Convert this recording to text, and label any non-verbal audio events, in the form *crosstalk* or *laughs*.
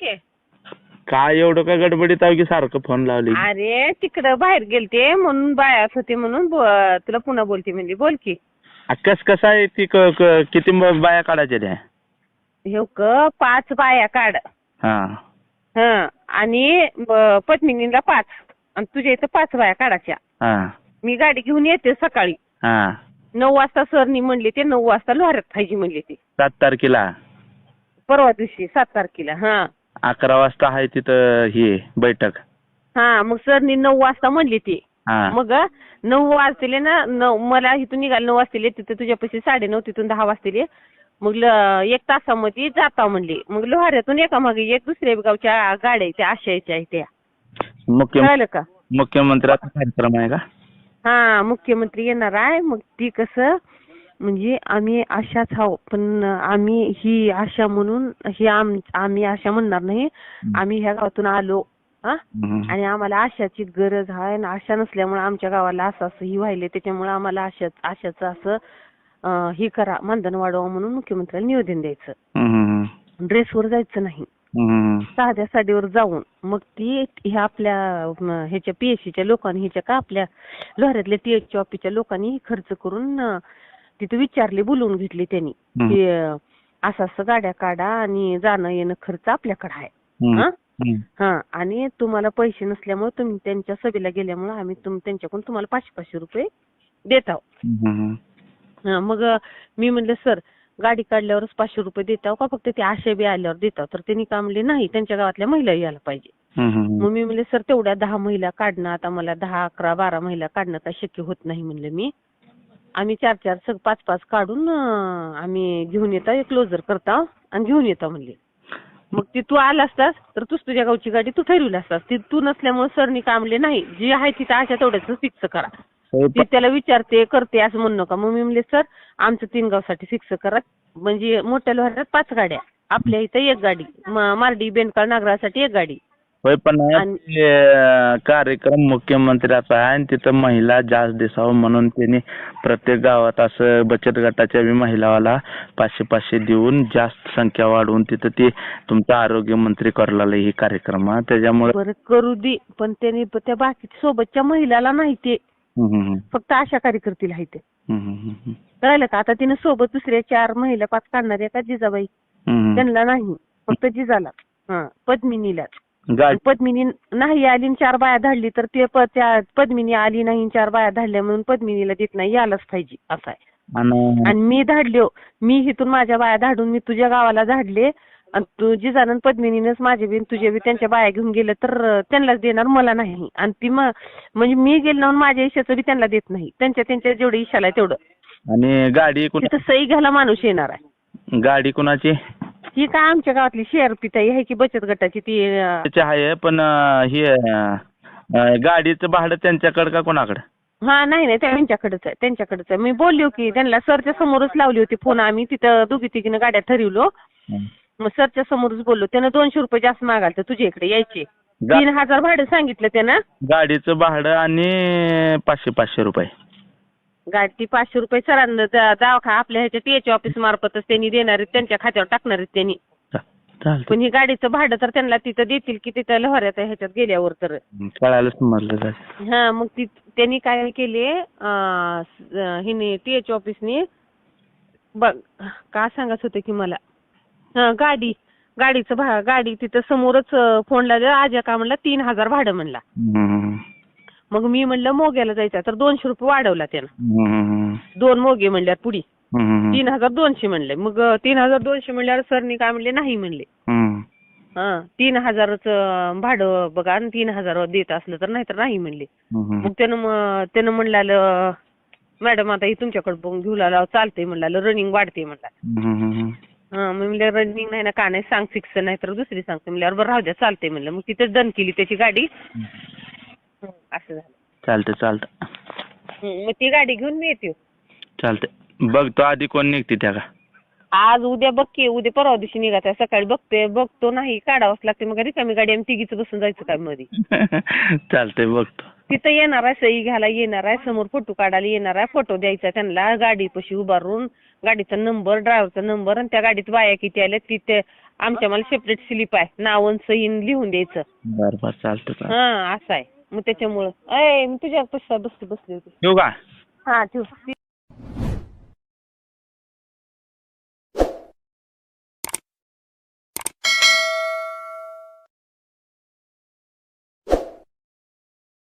की काय एवढं का गडबडीत आहे की सारखं फोन लावली? अरे तिकडं बाहेर गेलते म्हणून बायात होते म्हणून ब- तुला पुन्हा बोलते म्हणजे बोल की. कस कसं आहे ती क- क- किती ब- बाया काढायच्या त्या? हे क पाच बाया काढ. हा. हं आणि ब- पद्मिनीला पाच. आणि तुझ्या इथं पाच बाया काढायच्या. हा. मी गाडी घेऊन येते सकाळी. हा. नऊ वाजता सरनी म्हणले ते नऊ वाजता लोहाऱ्यात पाहिजे म्हणले ते. सात तारखेला? परवा दिवशी सात तारखेला हा. अकरा वाजता आहे तिथं ही बैठक. हा मग सरनी नऊ वाजता म्हणले ते. हा. मग नऊ वाजतील ना नऊ मला इथून निघाल नऊ वाजतील तिथे तुझ्यापाशी साडे नऊ तिथून दहा वाजतील. मग ल- एक तासामध्ये जाता म्हणले. मग लोहाऱ्यातून एका मागे एक दुसऱ्या गावच्या गाड्या त्या आशयाच्या आहेत त्या. मुख्य कळलं का? मुख्यमंत्र्याचा कार्यक्रम आहे का? हा मुख्यमंत्री येणार आहे. मग ती कसं म्हणजे आम्ही आशाच आहो पण आम्ही ही आशा म्हणून ही आम आम्ही आशा म्हणणार नाही आम्ही ह्या गावातून आलो हा हम्म. आणि आम्हाला आशाची गरज आहे आणि आशा नसल्यामुळे आमच्या गावाला असं असं ही व्हायले त्याच्यामुळे आम्हाला आशा आशाचं असं अं, हे करा मानधन वाढवा म्हणून मुख्यमंत्र्याला निवेदन द्यायचं हम्म. ड्रेसवर जायचं नाही हम्म. साध्या साडीवर जाऊन मग ती ह्या आपल्या म, ह्याच्या पीएससीच्या लोकांनी ह्याच्या का आपल्या लोहाऱ्यातल्या टीएचच्या ऑफिसच्या लोकांनी खर्च करून अं, तिथे विचारले बोलवून घेतले त्यांनी. की असं असं गाड्या काढा आणि जाणं येणं खर्च आपल्याकडे आहे. हा. हा आणि तुम्हाला पैसे नसल्यामुळे तुम्ही त्यांच्या सभेला गेल्यामुळे आम्ही तुम त्यांच्याकडून तुम्हाला पाचशे पाचशे रुपये देत आहोत. हा, मग मी म्हणलं सर गाडी काढल्यावरच पाचशे रुपये देत आहो का फक्त ते आशे बी आल्यावर देत तर त्यांनी का म्हणले नाही त्यांच्या गावातल्या महिला यायला पाहिजे. मग मी म्हणले सर तेवढ्या दहा महिला काढणं आता मला दहा अकरा बारा महिला काढणं काही शक्य होत नाही म्हणलं मी आम्ही चार चार सग पाच पाच काढून अं, आम्ही घेऊन येतो. क्लोजर करता. आणि घेऊन येतो म्हणले. मग ती तू आला असतास तर तूच तुझ्या गावची गाडी तू ठरवली असतास. ती तू नसल्यामुळे सरनी का म्हणले नाही. जी आहे तिथं अशा तेवढ्याच फिक्स करा. हो, ती त्याला विचारते करते असं म्हणू नका. मग मी म्हणले सर आमचं तीन गावसाठी फिक्स करा. म्हणजे मोठ्या लोहाऱ्यात पाच गाड्या. आपल्या इथं एक गाडी. म- मार्डी बेंडकाळ नागरासाठी एक गाडी. होय पण ते, कार्यक्रम मुख्यमंत्र्याचा आहे आणि तिथं महिला जास्त दिसावं म्हणून त्यांनी प्रत्येक गावात असं बचत गटाच्या बी महिलावाला पाचशे पाचशे देऊन जास्त संख्या वाढवून तिथं ते तुमचं आरोग्य मंत्री करला ही कार्यक्रम. त्याच्यामुळे बरं करू दे पण त्यांनी प- त्या बाकी सोबतच्या महिलाला नाही ते. फक्त आशा कार्यकर्तीला आहे ते. कळलं का? आता तिने सोबत दुसऱ्या चार महिला पाच काढणार का जिजाबाई. त्यांना नाही. फक्त जिजाला. हा पद्मिनीला गाडी पद्मिनी नाही आली आणि चार बाया धाडली तर ते पद्मिनी आली नाही चार बाया धाडल्या म्हणून पद्मिनीला देत नाही यायलाच पाहिजे असं आहे. आणि मी धाडलो मी इथून माझ्या बाया धाडून मी तुझ्या गावाला धाडले आणि तू जिजानं पद्मिनीनंच माझे बी तुझे बी त्यांच्या बाया घेऊन गेलं तर त्यांनाच देणार मला नाही. आणि ती म्हणजे मी गेलो ना माझ्या इशाचं बी त्यांना देत नाही. त्यांच्या त्यांच्या जेवढं इशाला आहे तेवढं. आणि गाडी सही घ्यायला माणूस येणार आहे. गाडी कुणाची? ही काय आमच्या गावातली शेअर पिताई आहे? की बचत गटाची ती अं, त्याची आहे पण अं, हे अं, गाडीचं भाडं त्यांच्याकडे का कोणाकडे? हा नाही नाही त्यांच्याकडेच आहे त्यांच्याकडेच आहे. मी बोललो की त्यांना सरच्या समोरच लावली होती फोन आम्ही तिथं दोघी तिघीनं गाड्या ठरवलो. मग सरच्या समोरच बोललो त्यानं दोनशे रुपये जास्त मागाल तर तुझ्या इकडे यायचे. तीन हजार भाडं सांगितलं त्यानं. गाडीचं भाडं आणि पाचशे पाचशे रुपये. गाडी पाचशे रुपये सरांना दवाखा आपल्या ह्याच्या टीएच ऑफिस मार्फतच त्यांनी देणार आहेत त्यांच्या खात्यावर टाकणार आहेत त्यांनी. पण ही गाडीचं भाडं तर त्यांना तिथं देतील की तिथं लोहाऱ्यात ह्याच्यात गेल्यावर तर. कळायला समजलं जातं. हा मग ती त्यांनी काय केले हिने टीएच ऑफिसने बघ का सांगत होते की मला? हा गाडी गाडीचं भा गाडी तिथं समोरच अं, फोन लावला आजा का म्हणला तीन हजार भाडं म्हणला. मग मी म्हणलं मोग्याला जायचं तर दोनशे रुपये वाढवला त्यानं. दोन मोगे म्हणल्यावर पुढी. तीन हजार दोनशे म्हणले. मग तीन हजार दोनशे म्हणल्यावर सरनी काय म्हणले? नाही म्हणले. हा तीन हजारच भाडं बघा आणि तीन हजार देत असलं तर नाही तर नाही म्हणले. मग त्यानं त्यानं म्हणलं मॅडम आता ही तुमच्याकडे बघून घेऊ लाव चालतंय म्हणलं रनिंग वाढते म्हणला हा मग म्हणलं रनिंग नाही ना का नाही? सांग फिक्स नाही तर दुसरी सांगते. म्हणल्यावर बरं राहू द्या चालतंय म्हणलं. मग तिथेच डन केली त्याची गाडी. असं झालं. चालतंय चालतंय. मग ती गाडी घेऊन मी येते. चालतंय. बघतो आधी कोण निघते त्या का? आज उद्या बघ की उद्या परवा दिवशी निघायचं आहे. सकाळी बघते बघतो नाही काढावंच लागते. मग रिकामी गाडी आम्ही तिघीच बसून जायचं काय मध्ये *laughs* चालतंय बघतो. तिथं येणार आहे सही घ्यायला येणार आहे समोर फोटो काढायला येणार आहे फोटो द्यायचा त्यांना. गाडी पशी उभारून गाडीचा नंबर ड्रायव्हरचा नंबर आणि त्या गाडीत बाया किती आल्या ती ते आमच्या मला सेपरेट स्लिप आहे. नाव आणि सहीन लिहून द्यायचं. बर बर चालतं चालतं हा असं आहे. मग त्याच्यामुळं. अय मी तुझ्या बसली बसली होती. ठेवू का? हा ठेव.